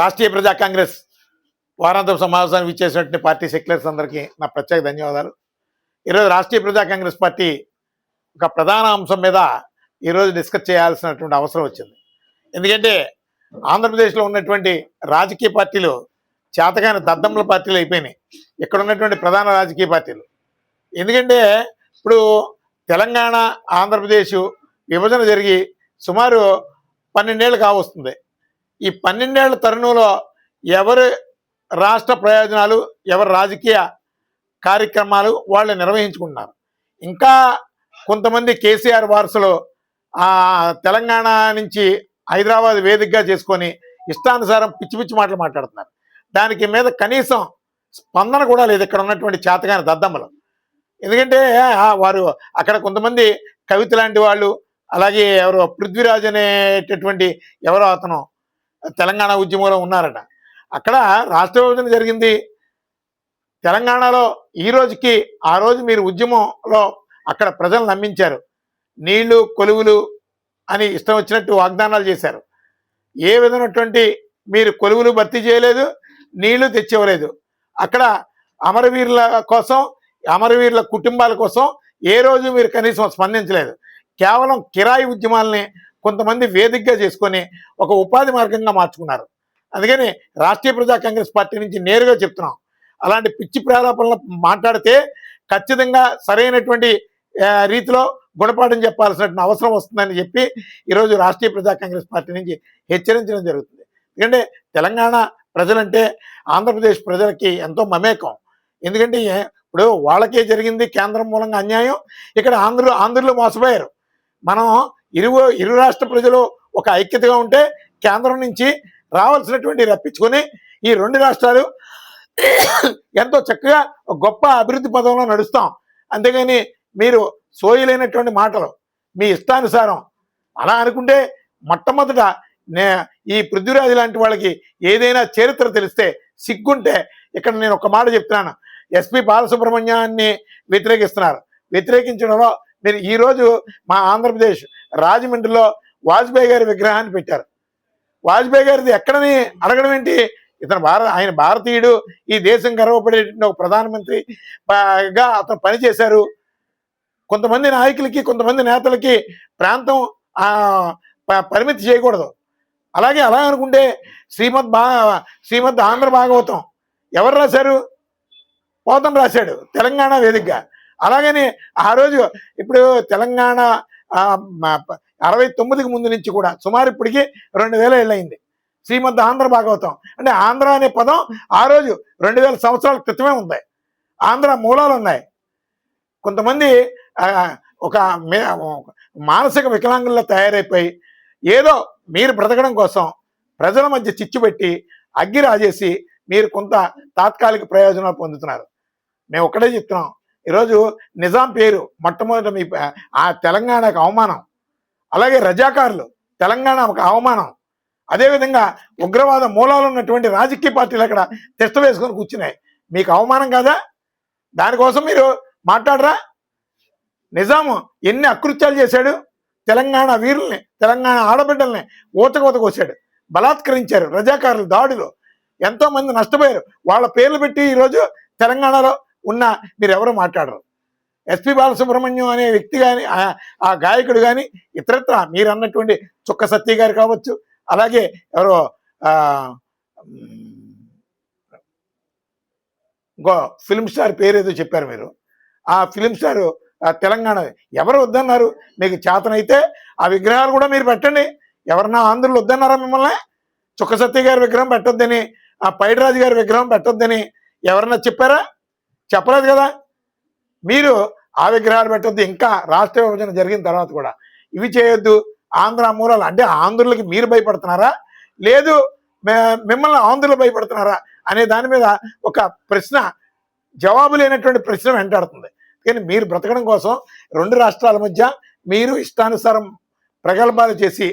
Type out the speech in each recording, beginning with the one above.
రాష్ట్రీయ ప్రజా కాంగ్రెస్ వారాంతపు సమావేశానికి ఇచ్చేసినటువంటి పార్టీ సెక్యులర్స్ అందరికీ నా ప్రత్యేక ధన్యవాదాలు. ఈరోజు రాష్ట్రీయ ప్రజా కాంగ్రెస్ పార్టీ ఒక ప్రధాన అంశం మీద ఈరోజు డిస్కస్ చేయాల్సినటువంటి అవసరం వచ్చింది. ఎందుకంటే ఆంధ్రప్రదేశ్లో ఉన్నటువంటి రాజకీయ పార్టీలు చేతకాని దద్దముల పార్టీలు అయిపోయినాయి. ఇక్కడ ఉన్నటువంటి ప్రధాన రాజకీయ పార్టీలు. ఎందుకంటే ఇప్పుడు తెలంగాణ ఆంధ్రప్రదేశ్ విభజన జరిగి సుమారు పన్నెండేళ్ళు కావస్తుంది. ఈ పన్నెండేళ్ళ తరుణంలో ఎవరు రాష్ట్ర ప్రయోజనాలు ఎవరి రాజకీయ కార్యక్రమాలు వాళ్ళు నిర్వహించుకుంటున్నారు. ఇంకా కొంతమంది కేసీఆర్ వారసులు ఆ తెలంగాణ నుంచి హైదరాబాద్ వేదికగా చేసుకొని ఇష్టానుసారం పిచ్చి పిచ్చి మాటలు మాట్లాడుతున్నారు. దానికి మీద కనీసం స్పందన కూడా లేదు. ఇక్కడ ఉన్నటువంటి చేతగాని దద్దమ్మలు. ఎందుకంటే వారు అక్కడ కొంతమంది కవిత లాంటి వాళ్ళు అలాగే ఎవరు పృథ్వీరాజ్ అనేటటువంటి ఎవరో అతను తెలంగాణ ఉద్యమంలో ఉన్నారట. అక్కడ రాష్ట్ర విభజన జరిగింది. తెలంగాణలో ఈ రోజుకి ఆ రోజు మీరు ఉద్యమంలో అక్కడ ప్రజలు నమ్మించారు. నీళ్ళు కొలువులు అని ఇష్టం వచ్చినట్టు వాగ్దానాలు చేశారు. ఏ విధమైనటువంటి మీరు కొలువులు భర్తీ చేయలేదు నీళ్ళు తెచ్చివ్వలేదు. అక్కడ అమరవీరుల కోసం అమరవీరుల కుటుంబాల కోసం ఏ రోజు మీరు కనీసం స్పందించలేదు. కేవలం కిరాయి ఉద్యమాలని కొంతమంది వేదికగా చేసుకొని ఒక ఉపాధి మార్గంగా మార్చుకున్నారు. అందుకని రాష్ట్రీయ ప్రజా కాంగ్రెస్ పార్టీ నుంచి నేరుగా చెప్తున్నాం. అలాంటి పిచ్చి ప్రారంభంలో మాట్లాడితే ఖచ్చితంగా సరైనటువంటి రీతిలో గుణపాఠం చెప్పాల్సిన అవసరం వస్తుందని చెప్పి ఈరోజు రాష్ట్రీయ ప్రజా కాంగ్రెస్ పార్టీ నుంచి హెచ్చరించడం జరుగుతుంది. ఎందుకంటే తెలంగాణ ప్రజలంటే ఆంధ్రప్రదేశ్ ప్రజలకి ఎంతో మమేకం. ఎందుకంటే ఇప్పుడు వాళ్ళకే జరిగింది కేంద్రం మూలంగా అన్యాయం. ఇక్కడ ఆంధ్ర ఆంధ్రులు మోసపోయారు. మనం ఇరు ఇరు రాష్ట్ర ప్రజలు ఒక ఐక్యతగా ఉంటే కేంద్రం నుంచి రావాల్సినటువంటి రప్పించుకొని ఈ రెండు రాష్ట్రాలు ఎంతో చక్కగా గొప్ప అభివృద్ధి పదంలో నడుస్తాం. అంతేగాని మీరు సోయలేనటువంటి మాటలు మీ ఇష్టానుసారం అలా అనుకుంటే మొట్టమొదట నే ఈ పృథ్వీరాజు లాంటి వాళ్ళకి ఏదైనా చరిత్ర తెలిస్తే సిగ్గుంటే ఇక్కడ నేను ఒక మాట చెప్తున్నాను. ఎస్పి బాలసుబ్రహ్మణ్యాన్ని వ్యతిరేకిస్తున్నారు. వ్యతిరేకించడంలో మీరు ఈరోజు మా ఆంధ్రప్రదేశ్ రాజమండ్రిలో వాజ్పేయి గారి విగ్రహాన్ని పెట్టారు. వాజ్పేయి గారిది ఎక్కడని అడగడం ఏంటి? ఇతను భారత ఆయన భారతీయుడు ఈ దేశం గర్వపడేటువంటి ఒక ప్రధానమంత్రి గా అతను పనిచేశారు కొంతమంది నాయకులకి కొంతమంది నేతలకి ప్రాంతం ప- పరిమితి చేయకూడదు. అలాగే అలా అనుకుంటే శ్రీమద్ బా శ్రీమద్ ఆంధ్ర భాగవతం ఎవరు రాశారు? పోతం రాశాడు తెలంగాణ వేదికగా. అలాగని ఆ రోజు ఇప్పుడు తెలంగాణ అరవై తొమ్మిదికి ముందు నుంచి కూడా సుమారు ఇప్పటికి రెండు వేల ఏళ్ళయింది. శ్రీమద్ ఆంధ్ర భాగవతం. అంటే ఆంధ్ర అనే పదం ఆ రోజు రెండు వేల సంవత్సరాల క్రితమే ఉంది. ఆంధ్ర మూలాలు ఉన్నాయి. కొంతమంది ఒక మే- ఒక మానసిక వికలాంగుల్లో తయారైపోయి ఏదో మీరు బ్రతకడం కోసం ప్రజల మధ్య చిచ్చు పెట్టి అగ్గి రాజేసి మీరు కొంత తాత్కాలిక ప్రయోజనాలు పొందుతున్నారు. మేము ఒకటే చెప్తున్నాం. ఈరోజు నిజాం పేరు మొట్టమొదట మీ ఆ తెలంగాణకు అవమానం. అలాగే రజాకారులు తెలంగాణ ఒక అవమానం అదేవిధంగా ఉగ్రవాద మూలాలు ఉన్నటువంటి రాజకీయ పార్టీలు అక్కడ తిష్ట వేసుకొని కూర్చున్నాయి. మీకు అవమానం కాదా? దానికోసం మీరు మాట్లాడరా? నిజాము ఎన్ని అకృత్యాలు చేశాడు? తెలంగాణ వీరుల్ని తెలంగాణ ఆడబిడ్డల్ని ఊతకోతకొచ్చాడు బలాత్కరించారు రజాకారులు దాడులు. ఎంతోమంది నష్టపోయారు. వాళ్ళ పేర్లు పెట్టి ఈరోజు తెలంగాణలో ఉన్న మీరు ఎవరు మాట్లాడరు. ఎస్పి బాలసుబ్రహ్మణ్యం అనే వ్యక్తి కానీ ఆ గాయకుడు కానీ ఇతరత్ర మీరు అన్నటువంటి చుక్క సత్య గారు కావచ్చు అలాగే ఎవరో గో ఇంకో ఫిల్మ్ స్టార్ పేరు ఏదో చెప్పారు మీరు. ఆ ఫిలిం స్టార్ తెలంగాణ ఎవరు వద్దన్నారు? మీకు చేతనైతే ఆ విగ్రహాలు కూడా మీరు పెట్టండి. ఎవరన్నా ఆంధ్రులు వద్దన్నారా మిమ్మల్ని? చుక్క సత్య గారి విగ్రహం పెట్టొద్దని ఆ పైడిరాజు గారి విగ్రహం పెట్టొద్దని ఎవరన్నా చెప్పారా? చెప్పలేదు కదా? మీరు ఆ విగ్రహాలు పెట్టొద్దు ఇంకా రాష్ట్ర విభజన జరిగిన తర్వాత కూడా. ఇవి చేయొద్దు. ఆంధ్ర మూలాలు అంటే ఆంధ్రులకి మీరు భయపడుతున్నారా? లేదు మిమ్మల్ని ఆంధ్రులు భయపడుతున్నారా? అనే దాని మీద ఒక ప్రశ్న జవాబు లేనటువంటి ప్రశ్న వెంటాడుతుంది. కానీ మీరు బ్రతకడం కోసం రెండు రాష్ట్రాల మధ్య మీరు ఇష్టానుసారం ప్రగల్భాలు చేసి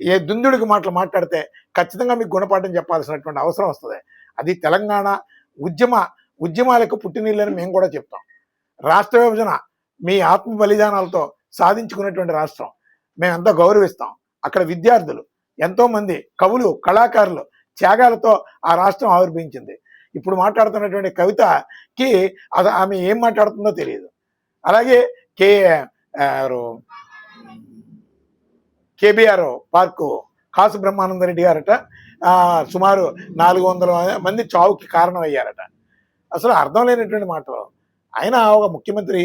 ఏ దుందుడికి మాటలు మాట్లాడితే ఖచ్చితంగా మీకు గుణపాఠం చెప్పాల్సినటువంటి అవసరం వస్తుంది. అది తెలంగాణ ఉద్యమ ఉద్యమాలకు పుట్టినీళ్ళని మేము కూడా చెప్తాం. రాష్ట్ర విభజన మీ ఆత్మ బలిదానాలతో సాధించుకున్నటువంటి రాష్ట్రం. మేము ఎంతో గౌరవిస్తాం. అక్కడ విద్యార్థులు ఎంతో మంది కవులు కళాకారులు త్యాగాలతో ఆ రాష్ట్రం ఆవిర్భించింది ఇప్పుడు మాట్లాడుతున్నటువంటి కవితకి అది ఆమె ఏం మాట్లాడుతుందో తెలియదు. అలాగే K KBR park Kasu Brahmananda Reddy గారట సుమారు నాలుగు వందల మంది చావుకి కారణం అయ్యారట అసలు అర్థం లేనటువంటి మాటలు. ఆయన ఒక ముఖ్యమంత్రి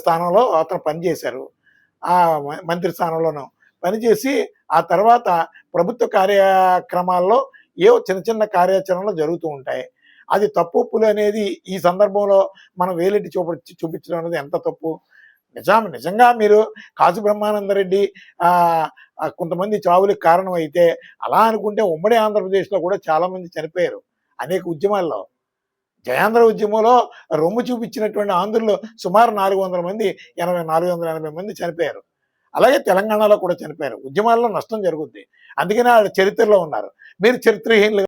స్థానంలో అతను పనిచేశారు. ఆ మంత్రి స్థానంలోనూ పనిచేసి ఆ తర్వాత ప్రభుత్వ కార్యక్రమాల్లో ఏవో చిన్న చిన్న కార్యాచరణలు జరుగుతూ ఉంటాయి. అది తప్పు ఒప్పులు అనేది ఈ సందర్భంలో మనం వేలెట్టి చూప చూపించడం అనేది ఎంత తప్పు? నిజాం నిజంగా మీరు కాజు బ్రహ్మానందరెడ్డి రెడ్డి కొంతమంది చావులకు కారణం అయితే అలా అనుకుంటే ఉమ్మడి ఆంధ్రప్రదేశ్లో కూడా చాలామంది చనిపోయారు అనేక ఉద్యమాల్లో. జయాంధ్ర ఉద్యమంలో రొమ్ము చూపించినటువంటి ఆంధ్రులు సుమారు నాలుగు వందల మంది ఎనభై నాలుగు వందల ఎనభై మంది చనిపోయారు. అలాగే తెలంగాణలో కూడా చనిపోయారు. ఉద్యమాల్లో నష్టం జరుగుద్ది. అందుకనే వాళ్ళ చరిత్రలో ఉన్నారు. మీరు చరిత్రహీనులు